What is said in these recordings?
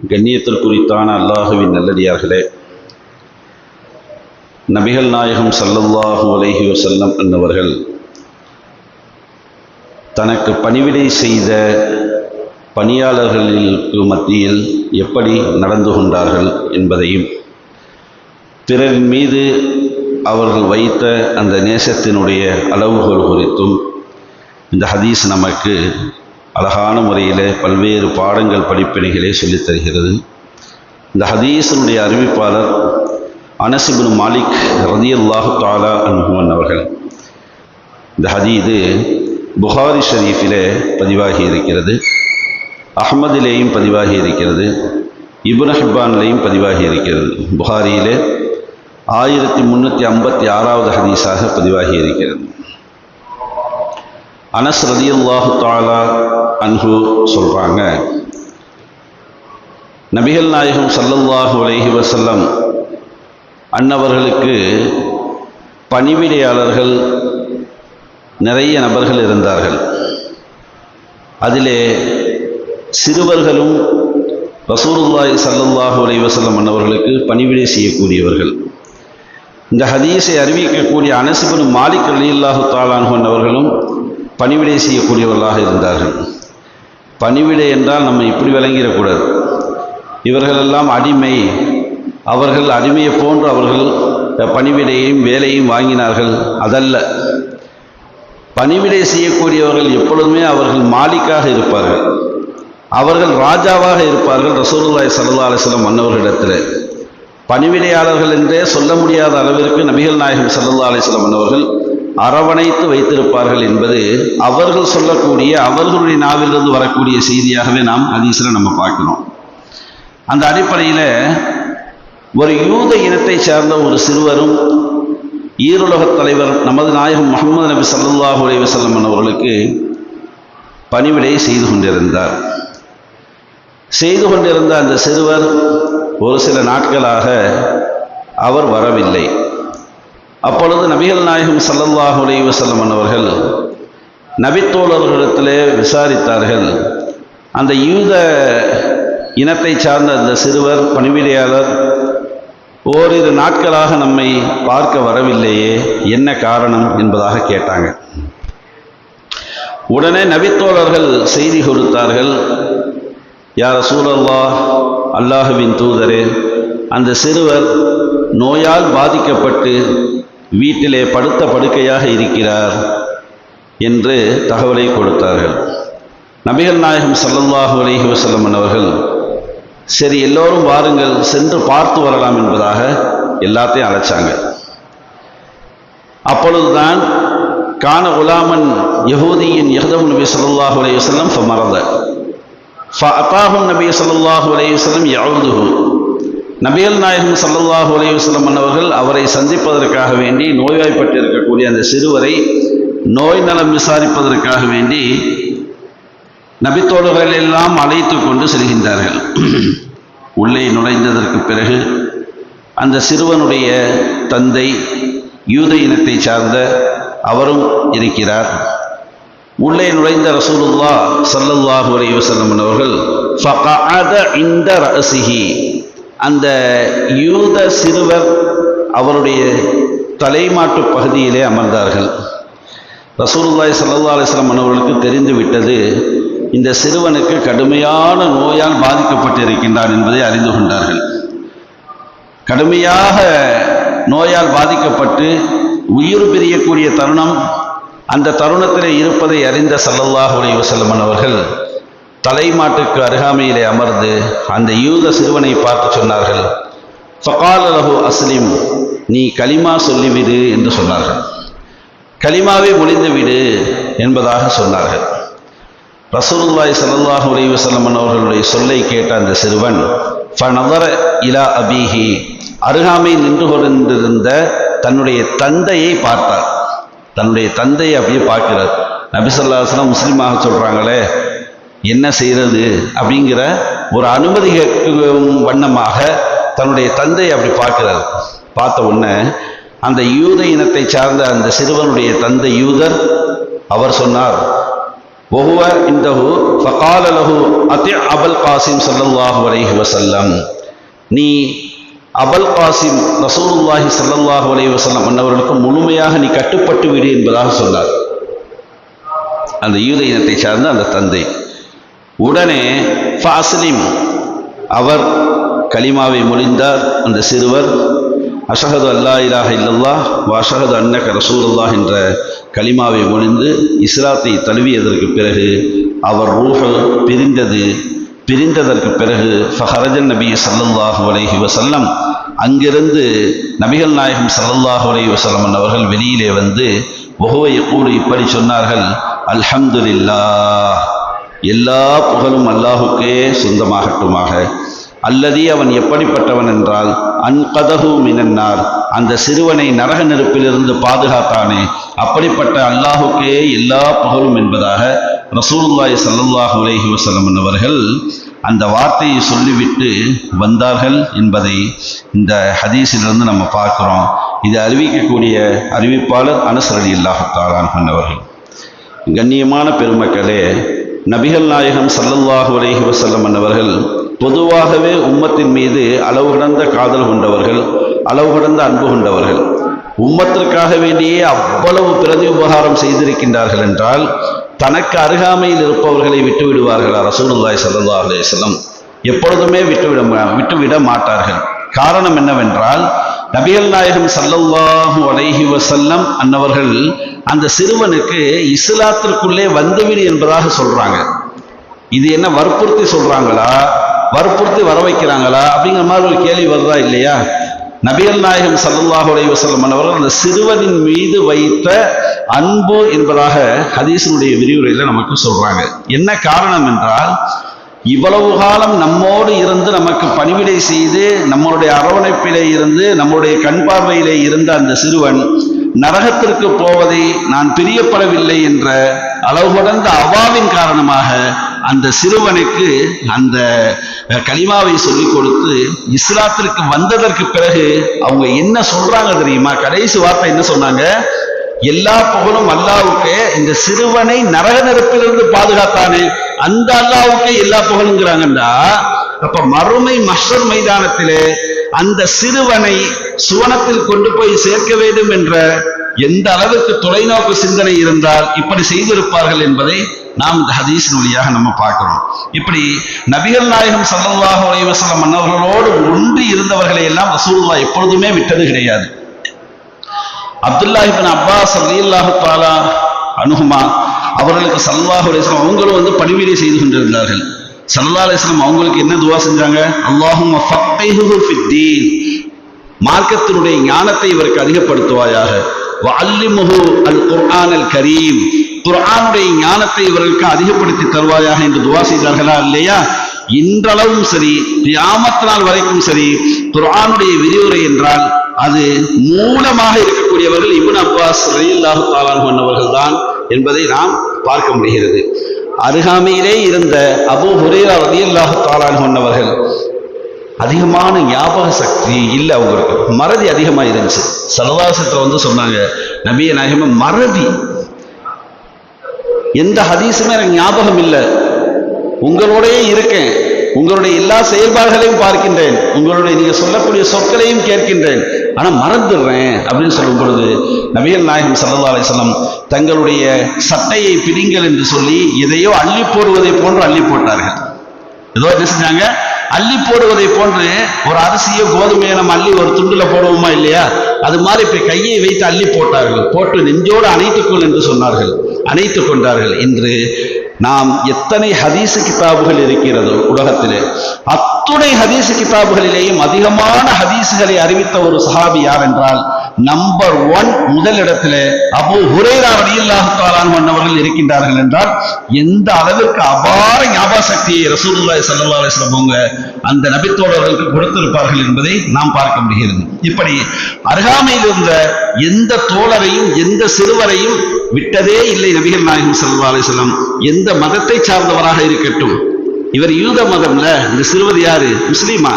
கண்ணியத்திற்குரித்தான அல்லாஹுவின் நல்லடியார்களே நபிகள் நாயகம் சல்லல்லாஹு அலஹி வசல்லம் என்னவர்கள் தனக்கு பணிவிடை செய்த பணியாளர்களுக்கு மத்தியில் எப்படி நடந்து கொண்டார்கள் என்பதையும் பிறர் மீது அவர்கள் வைத்த அந்த நேசத்தினுடைய அளவுகள் குறித்தும் இந்த ஹதீஸ் நமக்கு அழகான முறையில் பல்வேறு பாடங்கள் படிப்பினைகளை சொல்லித்தருகிறது இந்த ஹதீஸனுடைய அறிவிப்பாளர் அனசிபின் மாலிக் ரதியல்லாஹு தாலா அன்ஹுவன் அவர்கள். இந்த ஹதீது புகாரி ஷரீஃபிலே பதிவாகி இருக்கிறது. அஹ்மதிலேயும் பதிவாகி இருக்கிறது. இபுன் ஹிப்பான்லேயும் பதிவாகி இருக்கிறது. புகாரியிலே ஆயிரத்தி முந்நூற்றி ஐம்பத்தி ஆறாவது ஹதீஸாக பதிவாகி இருக்கிறது. அனஸ் ரதியுல்லாஹு தாலா அன்ஹு சொல்கிறாங்க நபிகள் நாயகம் சல்லல்லாஹு அலஹி வசல்லம் அன்னவர்களுக்கு பணிவிடையாளர்கள் நிறைய நபர்கள் இருந்தார்கள். அதிலே சிறுவர்களும் ரசூலுல்லாஹி சல்லல்லாஹு அலைஹி வஸல்லம் அன்னவர்களுக்கு பணிவிடை செய்யக்கூடியவர்கள். இந்த ஹதீஸை அறிவிக்கக்கூடிய அனசிபன் மாலிக் அலில்லாஹு தாலான் அவர்களும் பணிவிடை செய்யக்கூடியவர்களாக இருந்தார்கள். பணிவிடை என்றால் நம்ம இப்படி விளங்கிடக்கூடாது. இவர்களெல்லாம் அடிமை. அவர்கள் அடிமையை போன்று அவர்கள் பணிவிடையையும் வேலையும் வாங்கினார்கள். அதல்ல. பணிவிடை செய்யக்கூடியவர்கள் எப்பொழுதுமே அவர்கள் மாலிக்காக இருப்பார்கள். அவர்கள் ராஜாவாக இருப்பார்கள் ரசூலுல்லாய் சல்லா அலிஸ்லாம் மன்னவர்களிடத்தில். பணிவிடையாளர்கள் என்றே சொல்ல முடியாத அளவிற்கு நபிகள் நாயகம் சல்லா அலிஸ்லாம் மன்னவர்கள் அரவணைத்து வைத்திருப்பார்கள் என்பது அவர்கள் சொல்லக்கூடிய அவர்களுடைய நாவிலிருந்து வரக்கூடிய செய்தியாகவே நாம் ஹதீஸில் நம்ம பார்க்கணும் அந்த அடிப்படையில் ஒரு யூத இனத்தை சார்ந்த ஒரு சிறுவரும் ஈருலகத் தலைவர் நமது நாயகம் முகமது நபி சல்லாஹூ அலி வசல்லம் அவர்களுக்கு பணிவிடை செய்து கொண்டிருந்தார். செய்து கொண்டிருந்த அந்த சிறுவர் ஒரு சில நாட்களாக அவர் வரவில்லை. அப்பொழுது நபிகள் நாயகம் சல்லல்லாஹு அலி வசல்லம் அவர்கள் நபித்தோழர்களிடத்திலே விசாரித்தார்கள். அந்த யூத இனத்தை சார்ந்த அந்த சிறுவர் பணிவிடையாளர் ஓரிரு நாட்களாக நம்மை பார்க்க வரவில்லையே என்ன காரணம் என்பதாக கேட்டாங்க. உடனே நபித்தோழர்கள் செய்தி கொடுத்தார்கள். யார் சூழல்லா அல்லாஹுவின் தூதரே அந்த சிறுவர் நோயால் பாதிக்கப்பட்டு வீட்டிலே படுத்த படுக்கையாக இருக்கிறார் என்று தகவலை கொடுத்தார்கள். நபிகள் நாயகம் சல்லல்லாஹு அலைஹி வசல்லம் அவர்கள் சரி எல்லோரும் வாருங்கள் சென்று பார்த்து வரலாம் என்பதாக எல்லாத்தையும் அழைச்சாங்க. அப்பொழுதுதான் கான உலாமன் யகூதியின் யஹதம் நபி சல்லாஹு அலையுசல்லம் வசல்லம் ஃபமரத. ஃபஅதாஹும் நபி சல்லாஹு அலையுசல்லம் வசல்லம் நபிகள் நாயகம் சல்லல்லாஹு அலைஹி வசல்லம் அவரை சந்திப்பதற்காக வேண்டி நோய்வாய்ப்பட்டு இருக்கக்கூடிய அந்த சிறுவரை நோய் நலம் விசாரிப்பதற்காக வேண்டி நபித்தோடுகள் எல்லாம் அழைத்து கொண்டு செல்கின்றார்கள். உள்ளே நுழைந்ததற்கு பிறகு அந்த சிறுவனுடைய தந்தை யூத இனத்தை சார்ந்த அவரும் இருக்கிறார். உள்ளே நுழைந்த ரசூலுல்லா சல்லல்லாஹு அலைஹி வஸல்லம் அவர்கள் ஃபகஅத இந்த ரசிகி அந்த யூத சிறுவர் அவருடைய தலைமாட்டு பகுதியிலே அமர்ந்தார்கள். ரசூல்லாய் சல்லா அலிஸ்லாம் அவர்களுக்கு தெரிந்துவிட்டது இந்த சிறுவனுக்கு கடுமையான நோயால் பாதிக்கப்பட்டு இருக்கின்றான் என்பதை அறிந்து கொண்டார்கள். கடுமையாக நோயால் பாதிக்கப்பட்டு உயிர் பிரியக்கூடிய தருணம் அந்த தருணத்தில் இருப்பதை அறிந்த சல்லல்லாஹ் அலி வசல்லமன் அவர்கள் தலைமாட்டுக்கு அருகாமையிலே அமர்ந்து அந்த யூத சிறுவனை பார்த்து சொன்னார்கள் ஃபகால் அலஹு அஸ்லிம் நீ களிமா சொல்லிவிடு என்று சொன்னார்கள். கலிமாவே மொழிந்து என்பதாக சொன்னார்கள். ரசூலுல்லாய் சல்லாஹூ அலி அவர்களுடைய சொல்லை கேட்ட அந்த சிறுவன் ஃபனதர இலா அபீஹி அருகாமை நின்று கொண்டிருந்த தன்னுடைய தந்தையை பார்த்தார். தன்னுடைய தந்தையை அப்படியே பார்க்கிறார். நபிசல்லாஸ்லாம் முஸ்லீமாக சொல்கிறாங்களே என்ன செய்கிறது அப்படிங்கிற ஒரு அனுமதி வண்ணமாக தன்னுடைய தந்தை அப்படி பார்க்கிறார். பார்த்த உடனே அந்த யூத இனத்தை சார்ந்த அந்த சிறுவனுடைய தந்தை யூதர் அவர் சொன்னார் ஒவ்வொரு இந்தஹு ஃபகாலலஹு அத்தி அபல் காசிம் சல்லல்லாஹு அலைஹி வசல்லம் நீ அபல் காசிம் ரசூலுல்லாஹி சல்லல்லாஹு அலைஹி வசல்லம் அன்னவர்களுக்கு முழுமையாக நீ கட்டுப்பட்டு விடு என்பதாக சொன்னார். அந்த யூத இனத்தை சார்ந்த அந்த தந்தை. உடனே ஃபாஸ்லிம் அவர் கலிமாவை மொழிந்தார். அந்த சிறுவர் அஷஹது அல்லா இலாஹ இல்லல்லா வஷஹது அன்னக ரசூல்லா என்ற கலிமாவை மொழிந்து இஸ்லாத்தை தழுவியதற்கு பிறகு அவர் ரூஹ பிரிந்தது. பிரிந்ததற்கு பிறகு ஃபஹரஜன் நபி சல்லல்லாஹு அலஹி வசல்லம் அங்கிருந்து நபிகள் நாயகம் சல்லல்லாஹு அலஹி வஸல்லம் அவர்கள் வெளியிலே வந்து ஒஹுவை கூறு இப்படி சொன்னார்கள் அல்ஹம்துலில்லா எல்லா புகழும் அல்லாஹுக்கே சொந்தமாகட்டுமாக. அல்லதி அவன் எப்படிப்பட்டவன் என்றால் அன்கதகு மினன்னார். அந்த சிறுவனை நரக நெருப்பிலிருந்து பாதுகாத்தானே. அப்படிப்பட்ட அல்லாஹுக்கே எல்லா புகழும் என்பதாக ரசூலுல்லாஹி சல்லாஹ் அலைஹி வசலம் அவர்கள் அந்த வார்த்தையை சொல்லிவிட்டு வந்தார்கள் என்பதை இந்த ஹதீஸிலிருந்து நம்ம பார்க்குறோம். இது அறிவிக்கக்கூடிய அறிவிப்பாளர் அனுசரணி ரலி அல்லாஹு அவர்கள். கண்ணியமான பெருமக்களே நபிகள் நாயகம் சல்லல்லாஹு அலைஹி வசல்லம் அன்னவர்கள் பொதுவாகவே உம்மத்தின் மீது அளவு கடந்த காதல் கொண்டவர்கள் அளவு கடந்த அன்பு கொண்டவர்கள். உம்மத்திற்காக வேண்டியே அவ்வளவு பிரதி உபகாரம் செய்திருக்கின்றார்கள் என்றால் தனக்கு அருகாமையில் இருப்பவர்களை விட்டு விடுவார்களா ரசூலுல்லாய் ஸல்லல்லாஹு அலேஸ்லம் எப்பொழுதுமே விட்டுவிட மா- விட்டுவிட மாட்டார்கள். காரணம் என்னவென்றால் நபிகள் நாயகம் சல்லல்லாஹு அலைஹி வசல்லம் அன்னவர்கள் அந்த சிறுவனுக்கு இஸ்லாத்திற்குள்ளே வந்துவிடு என்பதாக சொல்றாங்க. இது என்ன வற்புறுத்தி சொல்றாங்களா? வற்புறுத்தி வர வைக்கிறாங்களா? அப்படிங்கிற மாதிரி ஒரு கேள்வி வருதா இல்லையா? நபிகள் நாயகம் ஸல்லல்லாஹு அலைஹி அவர்கள் அந்த சிறுவனின் மீது வைத்த அன்பு என்பதாக ஹதீசனுடைய விரிவுரையில நமக்கு சொல்றாங்க. என்ன காரணம் என்றால் இவ்வளவு காலம் நம்மோடு இருந்து நமக்கு பணிவிடை செய்து நம்மளுடைய அரவணைப்பிலே இருந்து நம்மளுடைய கண் பார்வையிலே இருந்த அந்த சிறுவன் நரகத்திற்கு போவதை நான் பிரியப்படவில்லை என்ற அளவு கடந்த அவாவின் காரணமாக அந்த சிறுவனுக்கு அந்த கனிமாவை சொல்லிக் கொடுத்து இஸ்லாத்திற்கு வந்ததற்கு பிறகு அவங்க என்ன சொல்றாங்க தெரியுமா? கடைசி வார்த்தை என்ன சொன்னாங்க? எல்லா புகழும் அல்லாவுக்கு இந்த சிறுவனை நரக நெருப்பிலிருந்து பாதுகாத்தானே அந்த அல்லாவுக்கே எல்லா புகழுங்கிறாங்கண்டா அப்ப மறுமை மஷர் மைதானத்திலே அந்த சிறுவனை சுவனத்தில் கொண்டு போய் சேர்க்க வேண்டும் என்ற எந்த அளவுக்கு தொலைநோக்கு சிந்தனை இருந்தால் இப்படி செய்திருப்பார்கள் என்பதை நாம் இந்த ஹதீஸின் வழியாக நம்ம பார்க்கிறோம். இப்படி நபிகள் நாயகம் சல்லாஹ் அலைவசலம் மன்னர்களோடு அன்னவர்களோடு ஒன்றி இருந்தவர்களை எல்லாம் ரசூலுல்லாஹ் எப்பொழுதுமே விட்டது கிடையாது. அப்துல்லாஹிபின் அப்பாஸ் அல்லாஹு தஆலா அனுகுமா அவர்களுக்கு ஸல்லல்லாஹு அலைஹி அவங்களும் வந்து பணிவிடை செய்து கொண்டிருந்தார்கள். ஸல்லல்லாஹு அலைஹி அவங்களுக்கு என்ன துவா செஞ்சாங்க? அல்லாஹும் மார்க்கத்தினுடைய ஞானத்தை இவருக்கு அதிகப்படுத்துவாயாக. வஅல்லிமுஹு அல் குர்ஆன் அல் கரீம். குர்ஆனுடைய ஞானத்தை இவர்களுக்கு அதிகப்படுத்தி தருவாயாக என்று துவா செய்தார்களா இல்லையா? இன்றளவும் சரி கியாமத் நாள் வரைக்கும் சரி குர்ஆனுடைய விரிவுரை என்றால் அது மூலமாக இருக்கக்கூடியவர்கள் இபுன் அப்பாஸ் ரலியல்லாஹு தஆலா அவர்கள் தான் என்பதை நாம் பார்க்க முடிகிறது. அருகாமையிலே இருந்த அபு ஹுரேரா ரலியல்லாஹு தஆலா அவர்கள் அதிகமான ஞாபக சக்தி இல்லை அவங்களுக்கு. மறதி அதிகமாக இருந்துச்சு. சலவாசத்தில் வந்து சொன்னாங்க நபிய நாயகமே மறதி. எந்த ஹதீஸுமே எனக்கு ஞாபகம் இல்லை. உங்களோடையே இருக்கேன். உங்களுடைய எல்லா செயல்பாடுகளையும் பார்க்கின்றேன். உங்களுடைய நீங்க சொல்லக்கூடிய சொற்களையும் கேட்கின்றேன். ஆனா மறந்துடுறேன் அப்படின்னு சொல்லும் பொழுது நபிகள் நாயகம் சல்லா அலைஹி தங்களுடைய சட்டையை பிடிங்கள் என்று சொல்லி எதையோ அள்ளி போடுவதை போன்று அள்ளி போட்டார்கள். ஏதோ என்ன செஞ்சாங்க? அள்ளி போடுவதை போன்று ஒரு அரிசியோ கோதுமையை நம்ம அள்ளி ஒரு துண்டுல போடுவோமா இல்லையா? அது மாதிரி இப்ப கையை வைத்து அள்ளி போட்டார்கள். போட்டு நெஞ்சோடு அணைத்துக்கொள் என்று சொன்னார்கள். அணைத்துக் கொண்டார்கள். இன்று நாம் எத்தனை ஹதீசு கிதாபுகள் இருக்கிறதோ உலகத்திலே அத்துணை ஹதீஸ் கிதாபுகளிலேயும் அதிகமான ஹதீஸுகளை அறிவித்த ஒரு சஹாபி யார் என்றால் நம்பர் ஒன் முதலிடத்திலே அபூ ஹுரைரா ரலியல்லாஹு தஆலா மன்னவர்கள் இருக்கின்றார்கள் என்றால் எந்த அளவிற்கு அபார ஞாபக சக்தியை ரசூலுல்லாஹி ஸல்லல்லாஹு அலைஹி அவங்க அந்த நபித்தோழர்களுக்கு கொடுத்திருப்பார்கள் என்பதை நாம் பார்க்க முடிகிறது. இப்படி அருகாமையில் இருந்த எந்த தோழரையும் எந்த சிறுவரையும் விட்டதே இல்லை நபிகள் நாயகம் ஸல்லல்லாஹு அலைஹி எந்த மதத்தை சார்ந்தவராக இருக்கட்டும் இவர் யூத மதம்ல இந்த சிறுவர் யாரு? முஸ்லீமா.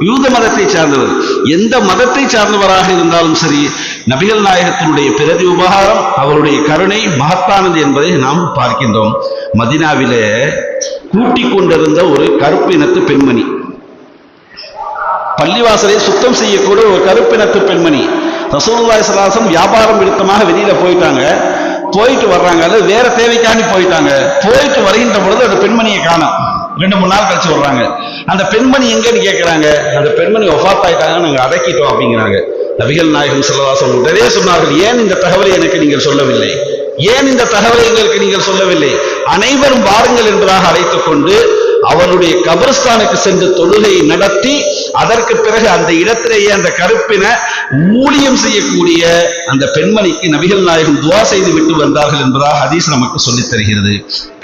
யூத மதத்தை சார்ந்தவர். எந்த மதத்தை சார்ந்தவராக இருந்தாலும் சரி நபிகள் நாயகத்தினுடைய பிரதி உபகாரம் அவருடைய கருணை மகத்தானது என்பதை நாம் பார்க்கின்றோம். மதினாவிலே கூட்டிக் கொண்டிருந்த ஒரு கருப்பினத்து பெண்மணி. பள்ளிவாசலை சுத்தம் செய்யக்கூடிய ஒரு கருப்பினத்து பெண்மணி. ரசூல்லாய் சலாசம் வியாபாரம் நிமித்தமாக வெளியில போயிட்டாங்க. போயிட்டு வர்றாங்க. அல்லது வேற தேவைக்காண்டி போயிட்டாங்க. போயிட்டு வருகின்ற பொழுது அந்த பெண்மணியை காணும். ரெண்டு மூணு நாள் கழிச்சு விடுறாங்க அந்த பெண்மணி எங்கன்னு கேட்கிறாங்க அந்த பெண்மணி ஒஃபாத் ஆயிட்டாங்க நாங்கள் அடக்கிட்டோம் அப்படிங்கிறாங்க. நபிகள் நாயகம் ஸல்லல்லாஹு உடனே சொன்னார்கள் ஏன் இந்த தகவலை எனக்கு நீங்கள் சொல்லவில்லை? ஏன் இந்த தகவலை எங்களுக்கு நீங்கள் சொல்லவில்லை? அனைவரும் வாருங்கள் என்பதாக அழைத்துக் கொண்டு அவருடைய கபரஸ்தானுக்கு சென்று தொழுகை நடத்தி அதற்கு பிறகு அந்த இடத்திலேயே அந்த கருப்பின ஊழியம் செய்யக்கூடிய அந்த பெண்மணிக்கு நபிகள் நாயகம் துவா செய்து விட்டு வந்தார்கள் என்பதாக ஹதீஸ் நமக்கு சொல்லித் தருகிறது.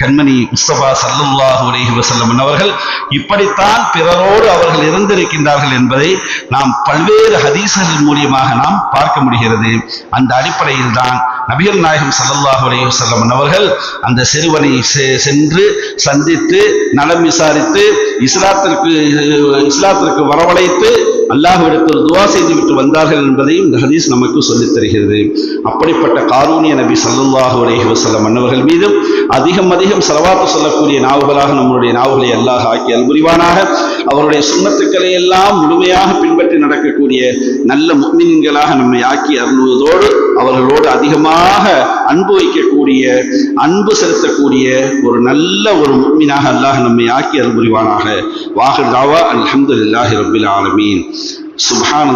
கண்மணி முஸ்தபா சல்லுல்லாஹு அலைஹி வஸல்லம் அவர்கள் இப்படித்தான் பிறரோடு அவர்கள் இருந்திருக்கின்றார்கள் என்பதை நாம் பல்வேறு ஹதீசர்கள் மூலியமாக நாம் பார்க்க முடிகிறது. அந்த அடிப்படையில் தான் நபியல் நாயகம் ஸல்லல்லாஹு அலைஹி வஸல்லம் அவர்கள் அந்த சிறுவனை செ- சென்று சந்தித்து நலம் விசாரித்து இஸ்லாத்திற்கு இஸ்லாத்திற்கு வரவழைத்து அல்லாஹுவிடத்தில் துவா செய்து விட்டு வந்தார்கள் என்பதையும் இந்த ஹதீஸ் நமக்கு சொல்லித் தருகிறது. அப்படிப்பட்ட காரூனிய நபி ஸல்லல்லாஹு அலேஹி வசல்லம் அன்னவர்கள் மீதும் அதிகம் அதிகம் செலவாத்து சொல்லக்கூடிய நாவுகளாக நம்மளுடைய நாவுகளை அல்லாஹ் ஆக்கி அல்புரிவானாக அவருடைய சுண்ணத்துக்களை எல்லாம் முழுமையாக பின்பற்றி நடக்கக்கூடிய நல்ல முக்மின்களாக நம்மை ஆக்கி அருள்வதோடு அவர்களோடு அதிகமாக அன்பு வைக்கக்கூடிய அன்பு செலுத்தக்கூடிய ஒரு நல்ல ஒரு முன்மீனாக அல்லாஹ் நம்மை ஆக்கி அருள்புரிவானாக. வாஹர் தாவா அல்ஹம்துலில்லாஹி ரபில் ஆலமீன். சுபான